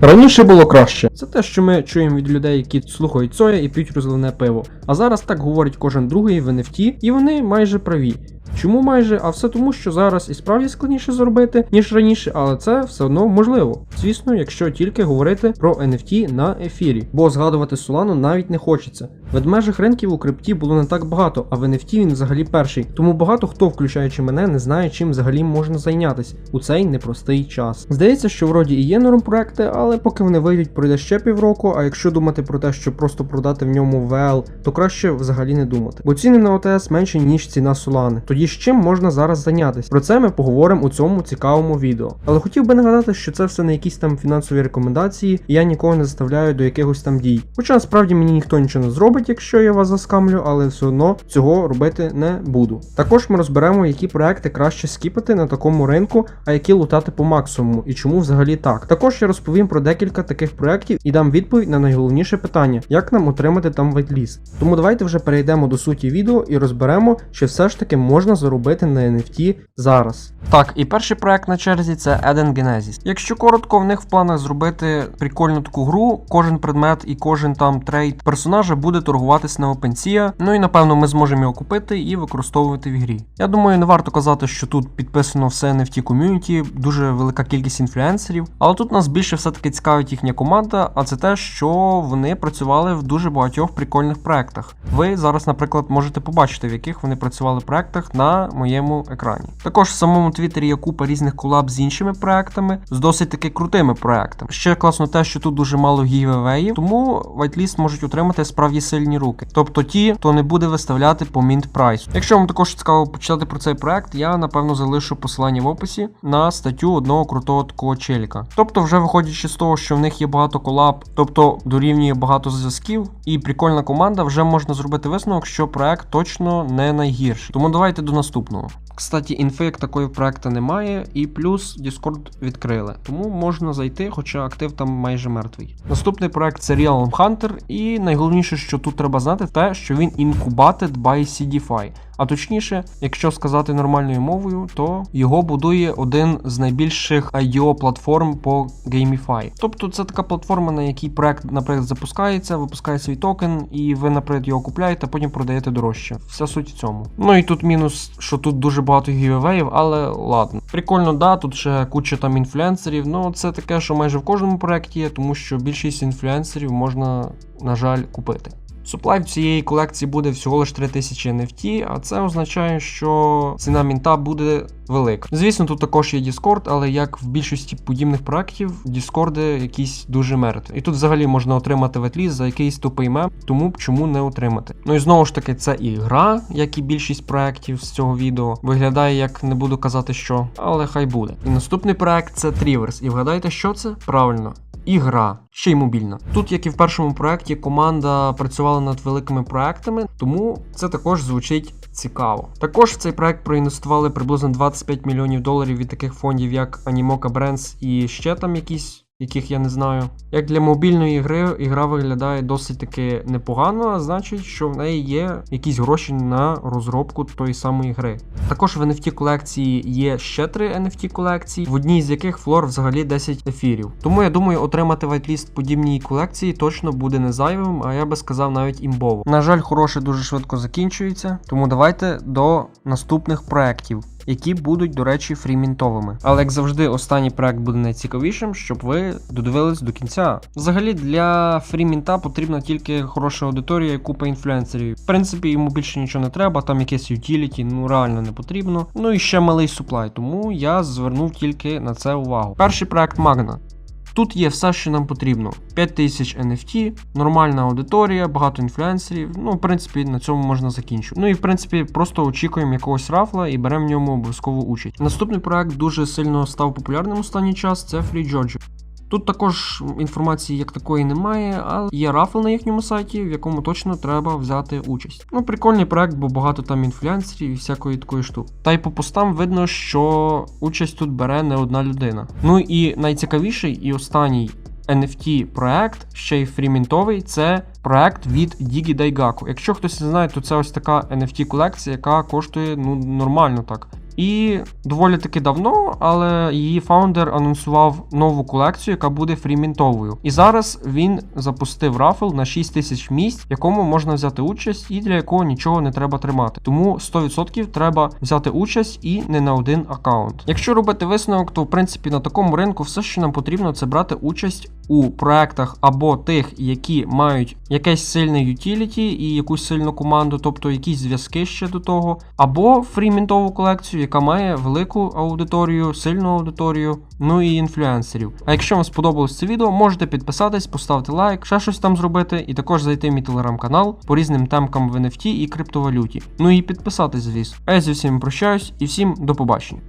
Раніше було краще. Це те, що ми чуємо від людей, які слухають Цоя і п'ють розливне пиво. А зараз так говорить кожен другий в NFT, і вони майже праві. Чому майже? А все тому, що зараз і справді складніше зробити, ніж раніше, але це все одно можливо. Звісно, якщо тільки говорити про NFT на ефірі, бо згадувати Solana навіть не хочеться. Ведмежих ринків у крипті було не так багато, а в NFT він взагалі перший. Тому багато хто, включаючи мене, не знає, чим взагалі можна зайнятися у цей непростий час. Здається, що вроді і є норм проекти, але поки вони вийдуть, пройде ще півроку. А якщо думати про те, щоб просто продати в ньому VL, то краще взагалі не думати. Бо ціни на ОТС менші, ніж ціна Solana. Тоді з чим можна зараз зайнятися? Про це ми поговоримо у цьому цікавому відео. Але хотів би нагадати, що це все не якісь там фінансові рекомендації, і я нікого не заставляю до якихось там дій. Хоча насправді мені ніхто нічого не зробить, якщо я вас заскамлю, але все одно цього робити не буду. Також ми розберемо, які проекти краще скіпати на такому ринку, а які лутати по максимуму і чому взагалі так. Також я розповім про декілька таких проєктів і дам відповідь на найголовніше питання, як нам отримати там вайтліст. Тому давайте вже перейдемо до суті відео і розберемо, чи все ж таки можна заробити на NFT зараз. Так, і перший проект на черзі це Eden Genesis. Якщо коротко, в них в планах зробити прикольну таку гру, кожен предмет і кожен там трейд персонажа буде торгуватись на OpenSea, Ну і напевно ми зможемо його купити і використовувати в ігрі. Я думаю, не варто казати, що тут підписано все NFT ком'юніті, дуже велика кількість інфлюенсерів. Але тут нас більше все-таки цікавить їхня команда, а це те, що вони працювали в дуже багатьох прикольних проектах. Ви зараз, наприклад, можете побачити, в яких вони працювали проектах на моєму екрані. Також в самому Твіттері є купа різних колаб з іншими проектами, з досить таки крутими проектами. Ще класно те, що тут дуже мало гівевеїв, тому вайтліст можуть отримати справді сильні руки. Тобто ті, хто не буде виставляти по мінт прайсу. Якщо вам також цікаво почитати про цей проект, я напевно залишу посилання в описі на статтю одного крутого такого челіка. Тобто, вже виходячи з того, що в них є багато колаб, тобто дорівнює багато зв'язків і прикольна команда, вже можна зробити висновок, що проект точно не найгірший. Тому давайте до наступного. Кстати, інфи як такої проекту немає, і плюс Discord відкрили, тому можна зайти, хоча актив там майже мертвий. Наступний проект це Realm Hunter, і найголовніше, що тут треба знати, те, що він incubated by CDFI. А точніше, якщо сказати нормальною мовою, то його будує один з найбільших IDO платформ по GameFi. Тобто це така платформа, на якій проект, наприклад, запускається, випускає свій токен, і ви, наприклад, його купляєте, а потім продаєте дорожче. Вся суть в цьому. Ну і тут мінус, що тут дуже багато гівевеїв, але ладно. Прикольно, да, тут ще куча там інфлюенсерів. Ну це таке, що майже в кожному проєкті є, тому що більшість інфлюенсерів можна, на жаль, купити. Суплай в цієї колекції буде всього лише 3000 NFT, а це означає, що ціна мінта буде велика. Звісно, тут також є Discord, але як в більшості подібних проєктів, Discord якісь дуже мертві. І тут взагалі можна отримати ветліст за якийсь тупий мем, тому чому не отримати. Ну і знову ж таки, це і гра, як і більшість проєктів з цього відео. Виглядає, як не буду казати, що, але хай буде. І наступний проект це Тріверс. І вгадайте, що це? Правильно. І гра, ще й мобільна. Тут, як і в першому проєкті, команда працювала над великими проектами, тому це також звучить цікаво. Також в цей проект проінвестували приблизно 25 мільйонів доларів від таких фондів, як Animoca Brands і ще там якісь. Яких я не знаю. Як для мобільної гри, ігра виглядає досить таки непогано, а значить, що в неї є якісь гроші на розробку тої самої гри. Також в NFT колекції є ще три NFT колекції, в одній з яких флор взагалі 10 ефірів. Тому я думаю, отримати вайтліст подібній колекції точно буде не зайвим, а я би сказав навіть імбово. На жаль, хороше дуже швидко закінчується, тому давайте до наступних проєктів які будуть, до речі, фрімінтовими. Але як завжди, останній проект буде найцікавішим, щоб ви додивились до кінця. Взагалі для фрімінта потрібна тільки хороша аудиторія і купа інфлюенсерів. В принципі, йому більше нічого не треба, там якесь ютіліті, ну реально не потрібно. Ну і ще малий суплай, тому я звернув тільки на це увагу. Перший проект Magna. Тут є все, що нам потрібно: 5000 NFT, нормальна аудиторія, багато інфлюенсерів. Ну, в принципі, на цьому можна закінчити. Ну і в принципі, просто очікуємо якогось рафла і беремо в ньому обов'язково участь. Наступний проект дуже сильно став популярним останній час. Це Free Georgia. Тут також інформації як такої немає, але є рафл на їхньому сайті, в якому точно треба взяти участь. Ну, прикольний проект, бо багато там інфлюенсерів і всякої такої штуки. Та й по постам видно, що участь тут бере не одна людина. Ну і найцікавіший і останній. NFT проект, ще й фрімінтовий, це проект від Digi Daigaku. Якщо хтось не знає, то це ось така NFT колекція, яка коштує ну нормально так. І доволі таки давно, але її фаундер анонсував нову колекцію, яка буде фрімінтовою. І зараз він запустив рафл на 6 тисяч місць, в якому можна взяти участь, і для якого нічого не треба тримати. Тому 100% треба взяти участь і не на один аккаунт. Якщо робити висновок, то в принципі на такому ринку все, що нам потрібно, це брати участь у проектах або тих, які мають якесь сильне ютіліті і якусь сильну команду, тобто якісь зв'язки ще до того, або фрімінтову колекцію, яка має велику аудиторію, сильну аудиторію, ну і інфлюенсерів. А якщо вам сподобалось це відео, можете підписатись, поставити лайк, ще щось там зробити, і також зайти в мій телеграм-канал по різним темкам в NFT і криптовалюті. Ну і підписатись, звісно. А я зі всім прощаюсь і всім до побачення.